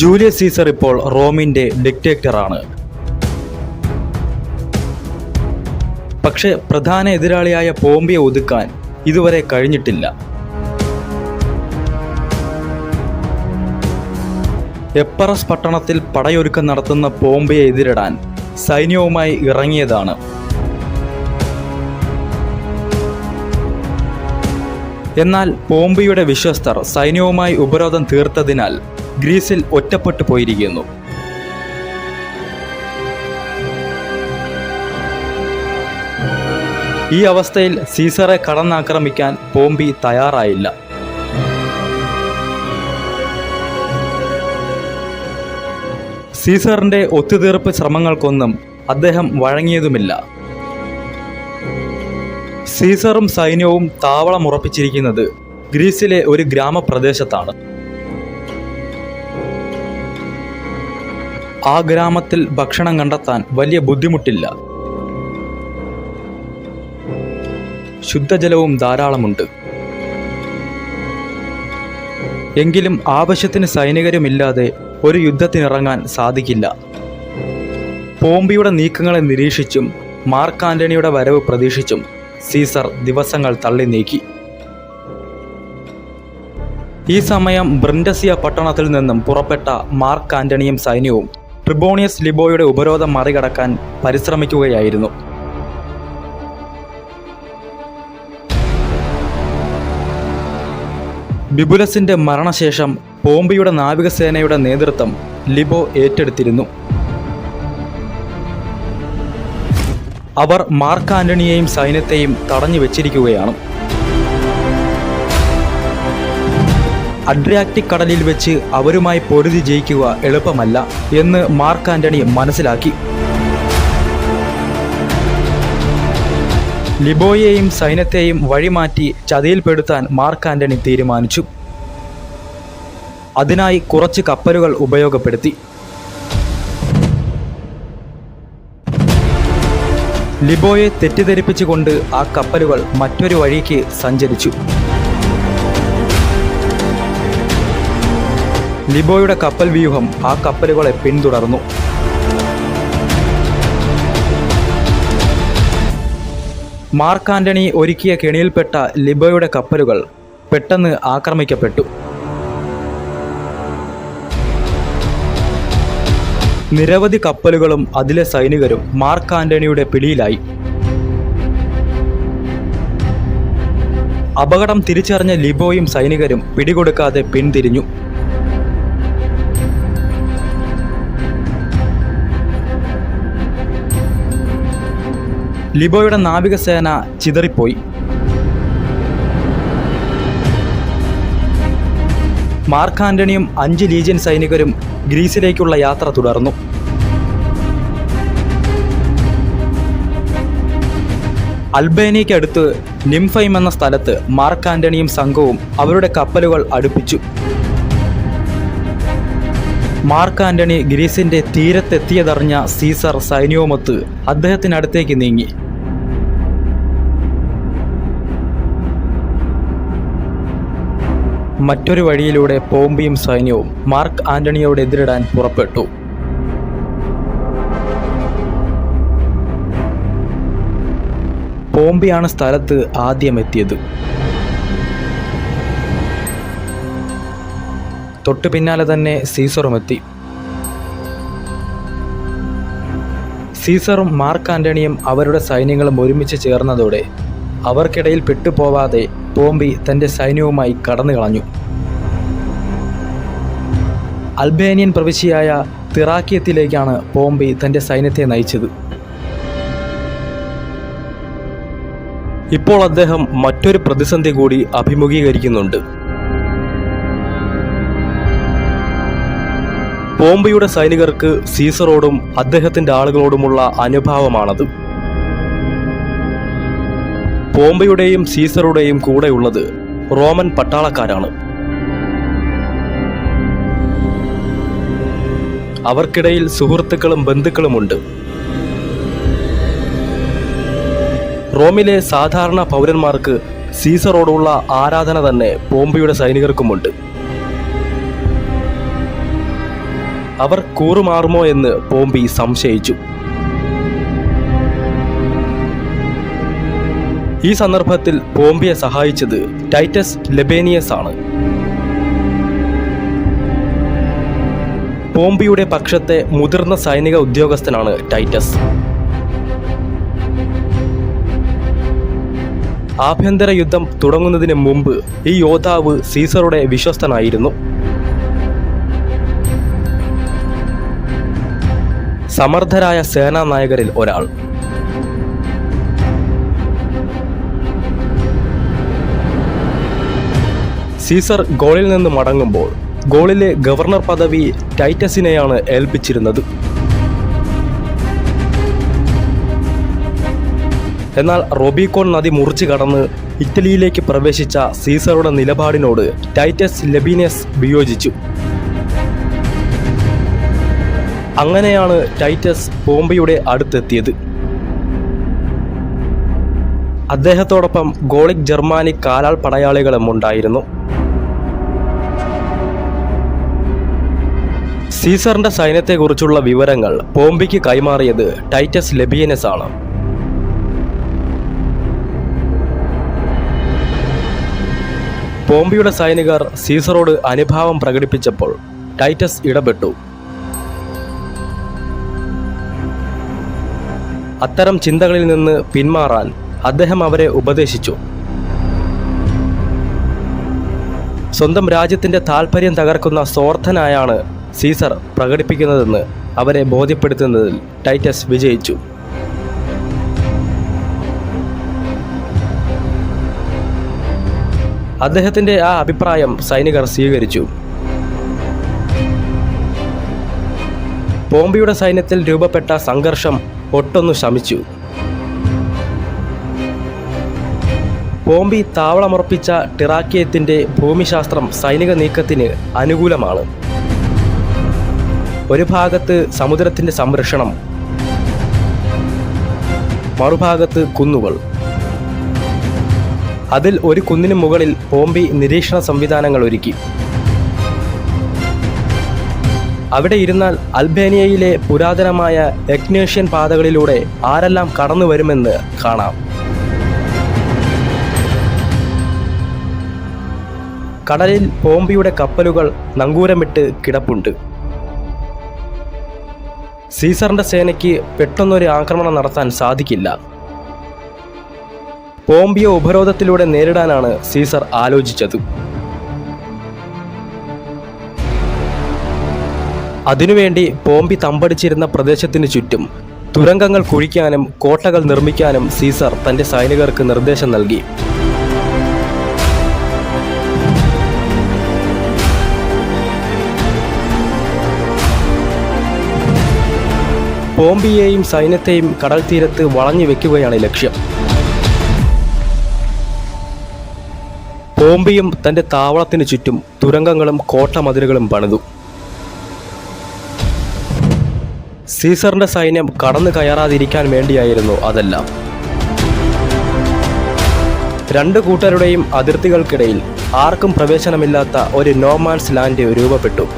Julius Caesar ഇപ്പോൾ റോമിന്റെ ഡിക്റ്റേറ്ററാണ്. പക്ഷെ പ്രധാന എതിരാളിയായ പോംബിയെ ഒതുക്കാൻ ഇതുവരെ കഴിഞ്ഞിട്ടില്ല. എപ്പറസ് പട്ടണത്തിൽ പടയൊരുക്കം നടത്തുന്ന പോംബയെ എതിരിടാൻ സൈന്യവുമായി ഇറങ്ങിയതാണ്. എന്നാൽ പോംബിയുടെ വിശ്വസ്തർ സൈന്യവുമായി ഉപരോധം തീർത്തതിനാൽ ഗ്രീസിൽ ഒറ്റപ്പെട്ടു പോയിരിക്കുന്നു. ഈ അവസ്ഥയിൽ സീസറെ കടന്നാക്രമിക്കാൻ പോംബി തയ്യാറായില്ല. സീസറിന്റെ ഒത്തുതീർപ്പ് ശ്രമങ്ങൾക്കൊന്നും അദ്ദേഹം വഴങ്ങിയതുമില്ല. സീസറും സൈന്യവും താവളം താവളമുറപ്പിച്ചിരിക്കുന്നത് ഗ്രീസിലെ ഒരു ഗ്രാമപ്രദേശത്താണ്. ആ ഗ്രാമത്തിൽ ഭക്ഷണം കണ്ടെത്താൻ വലിയ ബുദ്ധിമുട്ടില്ല. ശുദ്ധജലവും ധാരാളമുണ്ട്. എങ്കിലും ആവശ്യത്തിന് സൈനികരുമില്ലാതെ ഒരു യുദ്ധത്തിനിറങ്ങാൻ സാധിക്കില്ല. പോംബിയുടെ നീക്കങ്ങളെ നിരീക്ഷിച്ചും മാർക്ക് ആന്റണിയുടെ വരവ് പ്രതീക്ഷിച്ചും സീസർ ദിവസങ്ങൾ തള്ളി നീക്കി. ഈ സമയം ബ്രിൻഡസിയ പട്ടണത്തിൽ നിന്നും പുറപ്പെട്ട മാർക്ക് ആന്റണിയും സൈന്യവും ട്രിബോണിയസ് ലിബോയുടെ ഉപരോധം മറികടക്കാൻ പരിശ്രമിക്കുകയായിരുന്നു. ബിബുലസിന്റെ മരണശേഷം പോംബിയുടെ നാവികസേനയുടെ നേതൃത്വം ലിബോ ഏറ്റെടുത്തിരുന്നു. അവർ മാർക്ക് ആന്റണിയെയും സൈന്യത്തെയും തടഞ്ഞു വെച്ചിരിക്കുകയാണ് അഡ്രിയാറ്റിക് കടലിൽ വെച്ച് അവരുമായി പൊരുതി ജയിക്കുക എളുപ്പമല്ല എന്ന് മാർക്ക് ആന്റണി മനസ്സിലാക്കി. ലിബോയെയും സൈന്യത്തെയും വഴിമാറ്റി ചതിയിൽപ്പെടുത്താൻ മാർക്ക് ആന്റണി തീരുമാനിച്ചു. അതിനായി കുറച്ച് കപ്പലുകൾ ഉപയോഗപ്പെടുത്തി. ലിബോയെ തെറ്റിദ്ധരിപ്പിച്ചുകൊണ്ട് ആ കപ്പലുകൾ മറ്റൊരു വഴിക്ക് സഞ്ചരിച്ചു. ലിബോയുടെ കപ്പൽ വ്യൂഹം ആ കപ്പലുകളെ പിന്തുടർന്നു. മാർക്ക് ആന്റണി ഒരുക്കിയ കെണിയിൽപ്പെട്ട ലിബോയുടെ കപ്പലുകൾ പെട്ടെന്ന് ആക്രമിക്കപ്പെട്ടു. നിരവധി കപ്പലുകളും അതിലെ സൈനികരും മാർക്ക് ആന്റണിയുടെ പിടിയിലായി. അപകടം തിരിച്ചറിഞ്ഞ ലിബോയും സൈനികരും പിടികൊടുക്കാതെ പിന്തിരിഞ്ഞു. ലിബോയുടെ നാവികസേന ചിതറിപ്പോയി. മാർക്ക് ആന്റണിയും അഞ്ച് ലീജിയൻ സൈനികരും ഗ്രീസിലേക്കുള്ള യാത്ര തുടർന്നു. അൽബേനിയയ്ക്കടുത്ത് നിംഫൈം എന്ന സ്ഥലത്ത് മാർക്ക് ആന്റണിയും സംഘവും അവരുടെ കപ്പലുകൾ അടുപ്പിച്ചു. മാർക്ക് ആന്റണി ഗ്രീസിന്റെ തീരത്തെത്തിയതറിഞ്ഞ സീസർ സൈന്യവുമൊത്ത് അദ്ദേഹത്തിനടുത്തേക്ക് നീങ്ങി. മറ്റൊരു വഴിയിലൂടെ പോംബിയും സൈന്യവും മാർക്ക് ആന്റണിയോട് എതിരിടാൻ പുറപ്പെട്ടു. പോംബിയാണ് സ്ഥലത്ത് ആദ്യം എത്തിയത് തൊട്ടു പിന്നാലെ തന്നെ സീസറും എത്തി. സീസറും മാർക്ക് ആന്റണിയും അവരുടെ സൈന്യങ്ങളും ഒരുമിച്ച് ചേർന്നതോടെ അവർക്കിടയിൽ പെട്ടുപോവാതെ പോംബി തന്റെ സൈന്യവുമായി കടന്നു കളഞ്ഞു. അൽബേനിയൻ പ്രവിശ്യയായ തിറാക്കിയത്തിലേക്കാണ് പോംബി തന്റെ സൈന്യത്തെ നയിച്ചത്. ഇപ്പോൾ അദ്ദേഹം മറ്റൊരു പ്രതിസന്ധി കൂടി അഭിമുഖീകരിക്കുന്നുണ്ട്. പോംബിയുടെ സൈനികർക്ക് സീസറോടും അദ്ദേഹത്തിന്റെ ആളുകളോടുമുള്ള അനുഭാവമാണത്. പോംബയുടെയും സീസറുടെയും കൂടെയുള്ളത് റോമൻ പട്ടാളക്കാരാണ്. അവർക്കിടയിൽ സുഹൃത്തുക്കളും ബന്ധുക്കളുമുണ്ട്. റോമിലെ സാധാരണ പൗരന്മാർക്ക് സീസറോടുള്ള ആരാധന തന്നെ പോംബയുടെ സൈനികർക്കുമുണ്ട്. അവർ കൂറുമാറുമോ എന്ന് പോംബി സംശയിച്ചു. ഈ സന്ദർഭത്തിൽ പോംബിയെ സഹായിച്ചത് ടൈറ്റസ് ലെബേനിയസ് ആണ്. പോംബിയുടെ പക്ഷത്തെ മുതിർന്ന സൈനിക ഉദ്യോഗസ്ഥനാണ് ടൈറ്റസ്. ആഭ്യന്തര യുദ്ധം തുടങ്ങുന്നതിന് മുമ്പ് ഈ യോദ്ധാവ് സീസറുടെ വിശ്വസ്തനായിരുന്നു. സമർത്ഥരായ സേനാ നായകരിൽ ഒരാൾ. സീസർ ഗോളിൽ നിന്ന് മടങ്ങുമ്പോൾ ഗോളിലെ ഗവർണർ പദവി ടൈറ്റസിനെയാണ് ഏൽപ്പിച്ചിരുന്നത്. എന്നാൽ റോബിക്കോൺ നദി മുറിച്ചു കടന്ന് ഇറ്റലിയിലേക്ക് പ്രവേശിച്ച സീസറുടെ നിലപാടിനോട് ടൈറ്റസ് ലെബീനസ് വിയോജിച്ചു. അങ്ങനെയാണ് ടൈറ്റസ് ബോംബെയുടെ അടുത്തെത്തിയത്. അദ്ദേഹത്തോടൊപ്പം ഗോളിക് ജർമാനി കാലാൾ പടയാളികളും ഉണ്ടായിരുന്നു. സീസറിന്റെ സൈന്യത്തെക്കുറിച്ചുള്ള വിവരങ്ങൾ പോംബിക്ക് കൈമാറിയത് ടൈറ്റസ് ലെബിയനസ് ആണ് പോംബിയുടെ സൈനികർ സീസറോട് അനുഭാവം പ്രകടിപ്പിച്ചപ്പോൾ ടൈറ്റസ് ഇടപെട്ടു. അത്തരം ചിന്തകളിൽ നിന്ന് പിന്മാറാൻ അദ്ദേഹം അവരെ ഉപദേശിച്ചു. സ്വന്തം രാജ്യത്തിന്റെ താൽപ്പര്യം തകർക്കുന്ന സ്വാർത്ഥനായാണ് സീസർ പ്രകടിപ്പിക്കുന്നതെന്ന് അവരെ ബോധ്യപ്പെടുത്തുന്നതിൽ ടൈറ്റസ് വിജയിച്ചു. അദ്ദേഹത്തിന്റെ ആ അഭിപ്രായം സൈനികർ സ്വീകരിച്ചു. പോംബിയുടെ സൈന്യത്തിൽ രൂപപ്പെട്ട സംഘർഷം ഒട്ടൊന്നു ശമിച്ചു. പോംബി താവളമുറപ്പിച്ച ടിറാക്കിയത്തിന്റെ ഭൂമിശാസ്ത്രം സൈനിക നീക്കത്തിന് അനുകൂലമാണ്. ഒരു ഭാഗത്ത് സമുദ്രത്തിന്റെ സംരക്ഷണം മറുഭാഗത്ത് കുന്നുകൾ. അതിൽ ഒരു കുന്നിന് മുകളിൽ പോംബി നിരീക്ഷണ സംവിധാനങ്ങൾ ഒരുക്കി. അവിടെ ഇരുന്നാൽ അൽബേനിയയിലെ പുരാതനമായ എഗ്നേഷ്യൻ പാതകളിലൂടെ ആരെല്ലാം കടന്നു വരുമെന്ന് കാണാം. കടലിൽ പോംബിയുടെ കപ്പലുകൾ നങ്കൂരമിട്ട് കിടപ്പുണ്ട്. സീസറിന്റെ സേനയ്ക്ക് പെട്ടെന്നൊരു ആക്രമണം നടത്താൻ സാധിക്കില്ല. പോംബിയ ഉപരോധത്തിലൂടെ നേരിടാനാണ് സീസർ ആലോചിച്ചത്. അതിനുവേണ്ടി പോംബി തമ്പടിച്ചിരുന്ന പ്രദേശത്തിന് ചുറ്റും തുരങ്കങ്ങൾ കുഴിക്കാനും കോട്ടകൾ നിർമ്മിക്കാനും സീസർ തന്റെ സൈനികർക്ക് നിർദ്ദേശം നൽകി. പോംബിയെയും സൈന്യത്തെയും കടൽ തീരത്ത് വളഞ്ഞു വെക്കുകയാണ് ലക്ഷ്യം. പോംബിയും തന്റെ താവളത്തിനു ചുറ്റും തുരങ്കങ്ങളും കോട്ടമതിലുകളും പണിതു. സീസറിന്റെ സൈന്യം കടന്നു കയറാതിരിക്കാൻ വേണ്ടിയായിരുന്നു അതെല്ലാം. രണ്ട് കൂട്ടരുടെയും അതിർത്തികൾക്കിടയിൽ ആർക്കും പ്രവേശനമില്ലാത്ത ഒരു നോമാൻസ് ലാൻഡ് രൂപപ്പെട്ടു.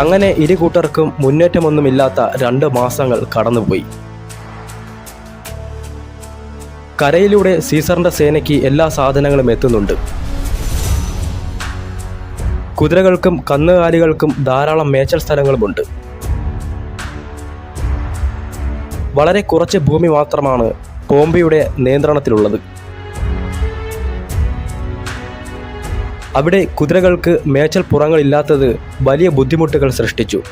അങ്ങനെ ഇരു കൂട്ടർക്കും മുന്നേറ്റമൊന്നുമില്ലാത്ത രണ്ട് മാസങ്ങൾ കടന്നുപോയി. കരയിലൂടെ സീസറിന്റെ സേനയ്ക്ക് എല്ലാ സാധനങ്ങളും എത്തുന്നുണ്ട്. കുതിരകൾക്കും കന്നുകാലികൾക്കും ധാരാളം മേച്ചൽ സ്ഥലങ്ങളുമുണ്ട്. വളരെ കുറച്ച് ഭൂമി മാത്രമാണ് പോംബയുടെ നിയന്ത്രണത്തിലുള്ളത്. അവിടെ കുതിരകൾക്ക് മേച്ചൽ പുറങ്ങളില്ലാത്തത് വലിയ ബുദ്ധിമുട്ടുകൾ സൃഷ്ടിച്ചു.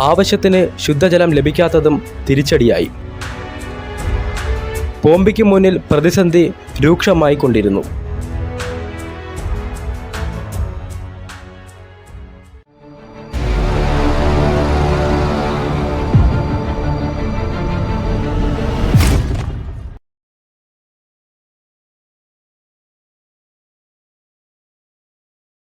ആവശ്യത്തിന് ശുദ്ധജലം ലഭിക്കാത്തതും തിരിച്ചടിയായി. പോംബിക്ക് മുന്നിൽ പ്രതിസന്ധി രൂക്ഷമായിക്കൊണ്ടിരുന്നു.